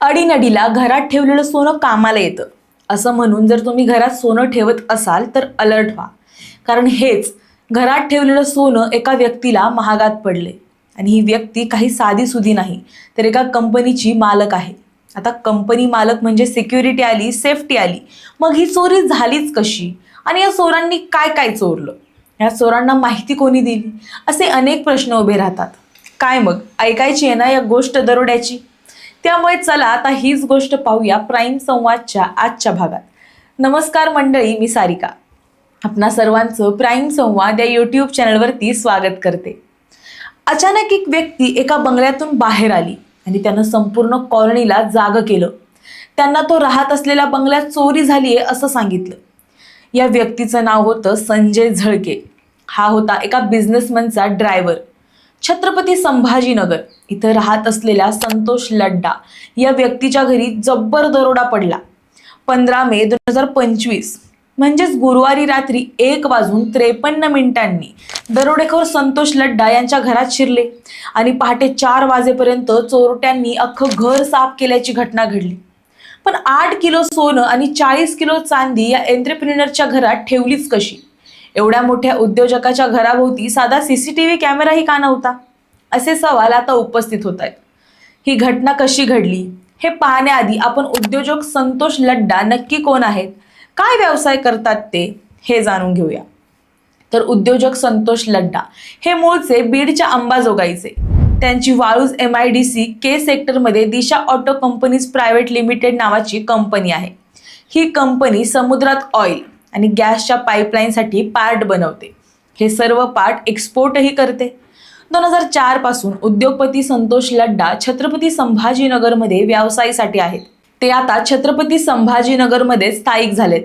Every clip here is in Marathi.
अडीनडीला घरात ठेवलेलं सोनं कामाला येतं. असं म्हणून जर तुम्ही घरात सोनं ठेवत असाल तर अलर्ट व्हा. कारण हेच घरात ठेवलेलं सोनं एका व्यक्तीला महागात पडले. आणि ही व्यक्ती काही साधी सुधी नाही तर एका कंपनीची मालक आहे. आता कंपनी मालक म्हणजे सिक्युरिटी आली सेफ्टी आली. मग ही चोरी झालीच कशी? आणि या चोरांनी काय काय चोरलं? या चोरांना माहिती कोणी दिली? असे अनेक प्रश्न उभे राहतात. काय मग? ऐकायची आहे ना या गोष्ट दरोड्याची? त्यामुळे चला आता हीच गोष्ट पाहूया प्राईम संवादच्या आजच्या भागात. नमस्कार मंडळी मी सारिका. आपणा सर्वांचं प्राईम संवाद या यूट्यूब चॅनलवरती स्वागत करते. अचानक एक व्यक्ती एका बंगल्यातून बाहेर आली आणि त्यानं संपूर्ण कॉलनीला जाग केलं. त्यांना तो राहत असलेल्या बंगल्यात चोरी झाली आहे असं सांगितलं. या व्यक्तीचं नाव होतं संजय झळके. हा होता एका बिझनेसमनचा ड्रायव्हर छत्रपती संभाजीनगर इथं राहत असलेल्या संतोष लड्डा या व्यक्तीच्या घरी जब्बर दरोडा पडला. पंधरा मे दोन हजार पंचवीस म्हणजेच गुरुवारी रात्री एक वाजून त्रेपन्न मिनिटांनी दरोडेखोर संतोष लड्डा यांच्या घरात शिरले आणि पहाटे चार वाजेपर्यंत चोरट्यांनी अख्खं घर साफ केल्याची घटना घडली. पण आठ किलो सोनं आणि चाळीस किलो चांदी या एंटरप्रिनरच्या घरात ठेवलीच कशी? एवढ्या मोठ्या उद्योजकाच्या घराभोवती साधा सीसीटीव्ही कॅमेराही का नव्हता? असे सवाल आता उपस्थित होत आहेत ही घटना कशी घडली? हे पाहण्याआधी आपण उद्योजक संतोष लड्डा नक्की कोण आहेत? काय व्यवसाय करतात ते? हे जाणून घेऊया. तर उद्योजक संतोष लड्डा हे मूळचे बीडच्या अंबाजोगाईचे. त्यांची Waluj M I D C K सेक्टरमध्ये Disha auto companies private limited नावाची कंपनी आहे. ही कंपनी समुद्रात ऑइल आणि गॅसच्या पाईपलाईनसाठी पार्ट बनवते. हे सर्व पार्ट एक्सपोर्टही करते. दोन हजार चारपासून उद्योगपती संतोष लड्डा छत्रपती संभाजीनगरमध्ये व्यवसायासाठी आहेत. ते आता छत्रपती संभाजीनगरमध्ये स्थायिक झालेत.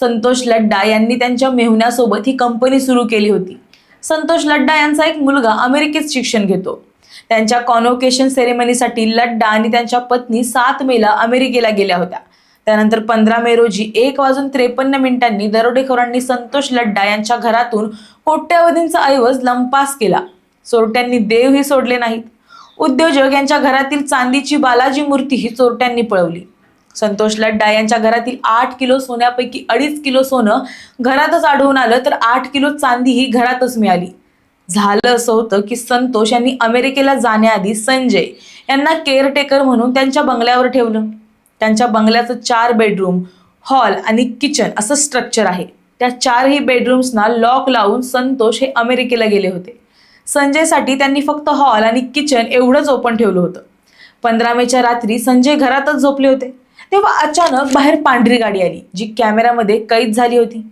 संतोष लड्डा यांनी त्यांच्या मेहुण्यासोबत ही कंपनी सुरू केली होती. संतोष लड्डा यांचा एक मुलगा अमेरिकेत शिक्षण घेतो. त्यांच्या कॉन्व्होकेशन सेरेमनीसाठी लड्डा आणि त्यांच्या पत्नी सात मेला अमेरिकेला गेल्या होत्या. त्यानंतर पंधरा मे रोजी एक वाजून त्रेपन्न मिनिटांनी दरोडेखोरांनी संतोष लड्डा यांच्या घरातून कोट्यावधींचा ऐवज लंपास केला. चोरट्यांनी देवही सोडले नाहीत. उद्योजक यांच्या घरातील चांदीची बालाजी मूर्ती ही चोरट्यांनी पळवली. संतोष लड्डा यांच्या घरातील आठ किलो सोन्यापैकी अडीच किलो सोनं घरातच आढळून आलं तर आठ किलो चांदी ही घरातच मिळाली. झालं असं होतं की संतोष यांनी अमेरिकेला जाण्याआधी संजय यांना केअरटेकर म्हणून त्यांच्या बंगल्यावर ठेवलं. त्यांच्या बंगल्याचं चार बेडरूम हॉल आणि किचन असं स्ट्रक्चर आहे. त्या चारही बेडरूम्सना लॉक लावून संतोष हे अमेरिकेला गेले होते. संजयसाठी त्यांनी फक्त हॉल आणि किचन एवढंच ओपन ठेवलं होतं. पंधरा मेच्या रात्री संजय घरातच झोपले होते. तेव्हा अचानक बाहेर पांढरी गाडी आली जी कॅमेऱ्यामध्ये कैद झाली होती.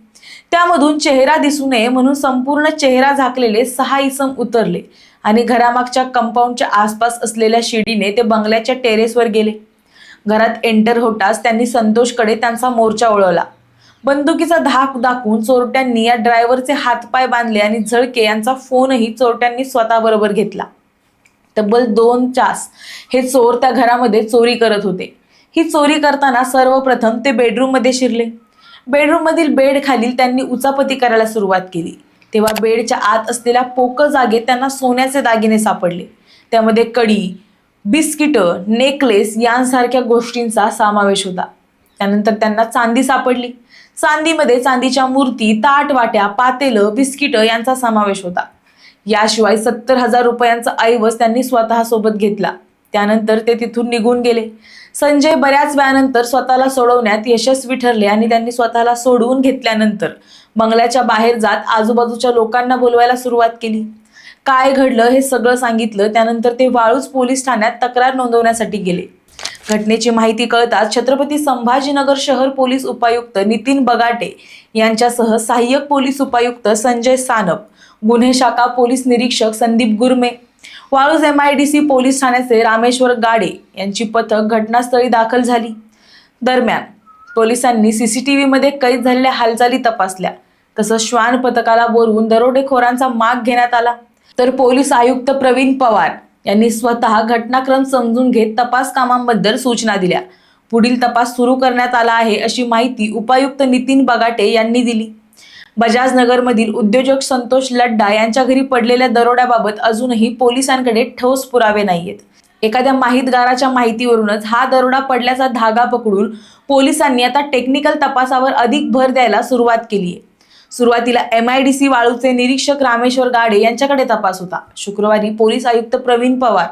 त्यामधून चेहरा दिसू नये म्हणून संपूर्ण चेहरा झाकलेले सहा इसम उतरले आणि घरामागच्या कंपाऊंडच्या आसपास असलेल्या शिडीने ते बंगल्याच्या टेरेसवर गेले. घरात एंटर होताच त्यांनी संतोषकडे त्यांचा मोर्चा ओळवला बंदुकीचा धाक दाखवून चोरट्यांनी या ड्रायव्हरचे हातपाय बांधले आणि झळके यांचा फोनही चोरट्यांनी स्वतःबरोबर घेतला. तब्बल दोन चास हे चोर त्या घरामध्ये चोरी करत होते. ही चोरी करताना सर्वप्रथम ते बेडरूममध्ये शिरले. बेडरूममधील बेड खालील त्यांनी उचापती करायला सुरुवात केली. तेव्हा बेडच्या आत असलेल्या पोकळ जागेत त्यांना सोन्याचे दागिने सापडले. त्यामध्ये कडी बिस्किटं नेकलेस यांसारख्या गोष्टींचा समावेश होता. त्यानंतर त्यांना चांदी सापडली. चांदीमध्ये चांदीच्या मूर्ती ताट वाट्या पातेलं बिस्किटं यांचा समावेश होता. याशिवाय सत्तर हजार रुपयांचा ऐवज त्यांनी स्वतःसोबत घेतला. त्यानंतर ते तिथून निघून गेले. संजय बऱ्याच वेळानंतर स्वतःला सोडवण्यात यशस्वी ठरले आणि त्यांनी स्वतःला सोडवून घेतल्यानंतर बंगल्याच्या बाहेर जात आजूबाजूच्या लोकांना बोलवायला सुरुवात केली. काय घडलं हे सगळं सांगितलं. त्यानंतर ते वाळूज पोलीस ठाण्यात तक्रार नोंदवण्यासाठी गेले. घटनेची माहिती कळताच छत्रपती संभाजीनगर शहर पोलीस उपायुक्त नितीन बगाटे यांच्यासह सहाय्यक पोलीस उपायुक्त संजय सानप गुन्हे शाखा पोलीस निरीक्षक Sandeep Gurme Waluj M I D C police ठाण्याचे रामेश्वर गाडे यांची पथक घटनास्थळी दाखल झाली. दरम्यान पोलिसांनी सीसीटीव्हीमध्ये कैद झालेल्या हालचाली तपासल्या. तसंच श्वान पथकाला बोलवून दरोडेखोरांचा माग घेण्यात आला. तर पोलीस आयुक्त प्रवीण पवार यांनी स्वतः घटनाक्रम समजून घेत तपास कामांबद्दल सूचना दिल्या. पुढील तपास सुरू करण्यात आला आहे अशी माहिती उपायुक्त नितीन बगाटे यांनी दिली. बजाजनगरमधील उद्योजक संतोष लड्डा यांच्या घरी पडलेल्या दरोड्याबाबत अजूनही पोलिसांकडे ठोस पुरावे नाहीयेत. एखाद्या माहितगाराच्या माहितीवरूनच हा दरोडा पडल्याचा धागा पकडून पोलिसांनी आता टेक्निकल तपासावर अधिक भर द्यायला सुरुवात केली आहे सुरुवातीला एम आय डी सी वाळूचे निरीक्षक रामेश्वर गाडे यांच्याकडे तपास होता. शुक्रवारी पोलीस आयुक्त प्रवीण पवार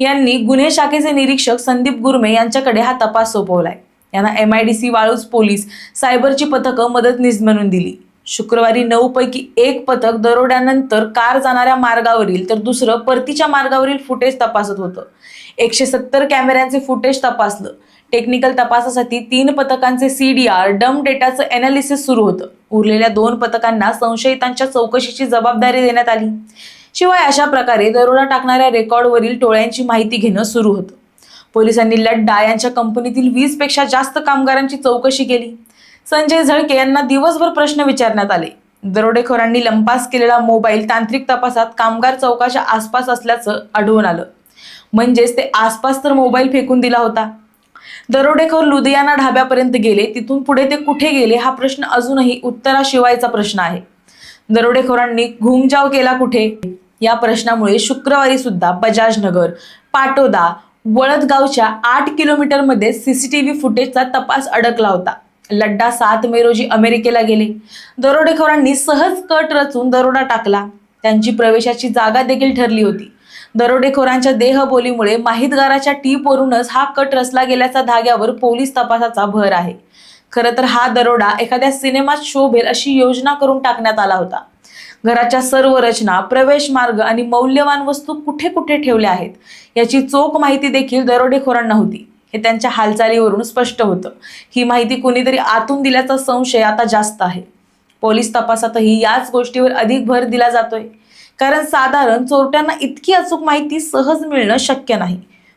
यांनी गुन्हे शाखेचे निरीक्षक संदीप गुरमे यांच्याकडे हा तपास सोपवलाय. यांना M I D C Waluj police सायबरची पथकं मदतनीस म्हणून दिली. शुक्रवारी नऊ पैकी एक पथक दरोड्यानंतर कार जाणाऱ्या मार्गावरील तर दुसरं परतीच्या मार्गावरील फुटेज तपासत होतं. एकशे सत्तर कॅमेऱ्यांचे फुटेज तपासलं. टेक्निकल तपासासाठी तीन पथकांचे C D are dumb डेटाचं analysis सुरू होतं. उरलेल्या दोन पथकांना संशयितांच्या चौकशीची जबाबदारी देण्यात आली. शिवाय अशा प्रकारे दरोडा टाकणाऱ्या रेकॉर्डवरील टोळ्यांची माहिती घेणं सुरू होतं. पोलिसांनी लड्डा यांच्या कंपनीतील वीसपेक्षा जास्त कामगारांची चौकशी केली. संजय झळके यांना दिवसभर प्रश्न विचारण्यात आले. दरोडेखोरांनी लंपास केलेला मोबाईल तांत्रिक तपासात कामगार चौकाच्या आसपास असल्याचं आढळून आलं. म्हणजेच ते आसपास तर मोबाईल फेकून दिला होता. दरोडेखोर लुधियाना ढाब्यापर्यंत गेले. तिथून पुढे ते कुठे गेले हा प्रश्न अजूनही उत्तराशिवायचा प्रश्न आहे. दरोडेखोरांनी घुमजाव केला कुठे? या प्रश्नामुळे शुक्रवारी सुद्धा बजाजनगर पाटोदा वळदगावच्या आठ किलोमीटरमध्ये सीसीटीव्ही फुटेजचा तपास अडकला होता. लड्डा सात मे रोजी अमेरिकेला गेले. दरोडेखोरांनी सहज कट रचून दरोडा टाकला. त्यांची प्रवेशाची जागा देखील ठरली होती. दरोडेखोरांच्या देहबोलीमुळे माहितगाराच्या टीपवरूनच हा कट रचला गेल्याचा धाग्यावर पोलीस तपासाचा भर आहे. खरं तर हा दरोडा एखाद्या सिनेमात शोभेल अशी योजना करून टाकण्यात आला होता. घराच्या सर्व रचना प्रवेश मार्ग आणि मौल्यवान वस्तू कुठे कुठे ठेवल्या आहेत याची चोख माहिती देखील दरोडेखोरांना होती. हे त्यांच्या हालचालीवरून स्पष्ट होतं. ही माहिती कुणीतरी आतून दिल्याचा संशय आता जास्त आहे. पोलीस तपासातही याच गोष्टीवर अधिक भर दिला जातोय. कारण साधारण चोरट्यांना इतकी अचूक माहिती सहज मिळणं शक्य नाही.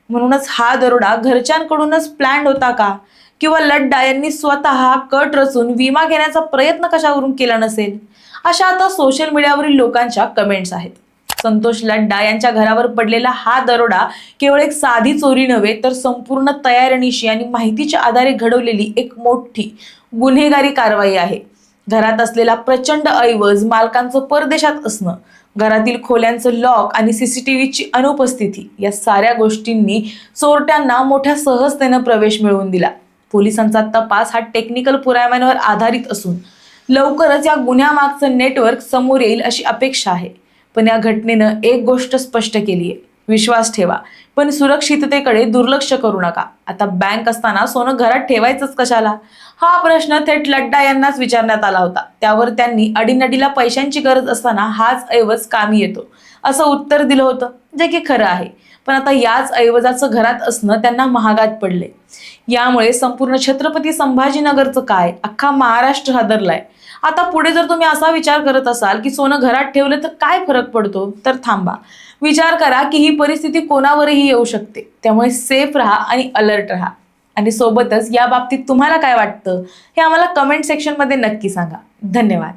म्हणूनच हा दरोडा घरच्यांकडूनच प्लॅन होता का? किंवा लड्डा यांनी स्वतः कट रचून विमा घेण्याचा प्रयत्न कशावरून केला नसेल? अशा आता सोशल मीडियावरील लोकांच्या कमेंट्स आहेत. संतोष लड्डा यांच्या घरावर पडलेला हा दरोडा केवळ एक साधी चोरी नव्हे तर संपूर्ण तयारणीशी आणि माहितीच्या आधारे घडवलेली एक मोठी गुन्हेगारी कारवाई आहे. घरात असलेला प्रचंड ऐवज मालकांचं परदेशात असणं घरातील खोल्यांचं लॉक आणि सीसीटीव्हीची अनुपस्थिती या साऱ्या गोष्टींनी चोरट्यांना मोठ्या सहजतेनं प्रवेश मिळवून दिला. पोलिसांचा तपास हा टेक्निकल पुराव्यांवर आधारित असून लवकरच या गुन्ह्यामागचं नेटवर्क समोर येईल अशी अपेक्षा आहे. पण या घटनेनं एक गोष्ट स्पष्ट केली आहे विश्वास ठेवा पण सुरक्षिततेकडे दुर्लक्ष करू नका. आता बँक असताना सोनं घरात ठेवायचंच कशाला? हा प्रश्न थेट लड्डा यांनाच विचारण्यात आला होता. त्यावर त्यांनी अडीनडीला पैशांची गरज असताना हाच ऐवज कामी येतो. असं उत्तर दिलं होतं जे की खरं आहे. पण आता याच ऐवजाचं घरात असणं त्यांना महागात पडले यामुळे संपूर्ण छत्रपती संभाजीनगरचं काय? अख्खा महाराष्ट्र हादरलाय. आता पुढे जर तुम्ही असा विचार करत असाल की सोनं घरात ठेवलं तर काय फरक पडतो? तर थांबा. विचार करा की ही परिस्थिती कोणावरही येऊ शकते. त्यामुळे सेफ राहा आणि अलर्ट राहा. आणि सोबतच या बाबतीत तुम्हाला काय वाटतं हे आम्हाला कमेंट सेक्शनमध्ये नक्की सांगा. धन्यवाद.